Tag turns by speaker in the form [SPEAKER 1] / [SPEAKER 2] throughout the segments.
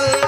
[SPEAKER 1] Oh.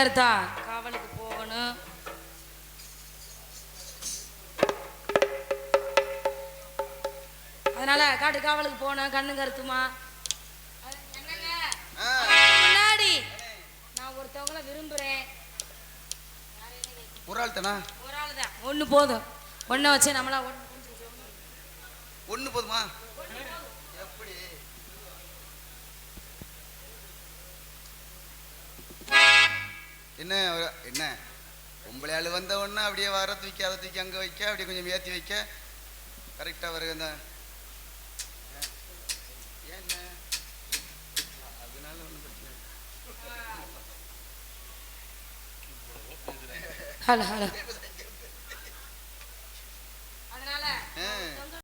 [SPEAKER 1] கருத்தா காவலுக்கு போகணும். அதனால காட்டு காவலுக்கு போனேன் கண்ணு கருத்துமா? முன்னாடி நான் ஒருத்தவங்கள விரும்புறேன்.
[SPEAKER 2] ஒரு ஆள் தானா
[SPEAKER 1] ஒரு ஆள் தான் ஒன்று போதும். ஒன்றை வச்சு நம்மளா ஒன்று
[SPEAKER 2] ஒண்ணு போதுமா? என்ன என்ன? பொம்பளை ஆள் வந்த உடனே அப்படியே வர தூக்கி அதை தூக்கி அங்கே வைக்க அப்படியே கொஞ்சம் ஏற்றி வைக்க. கரெக்டாக ஏன் என்ன? அதனால ஒன்றும் பிரச்சனை இல்லை.
[SPEAKER 1] Hello hello.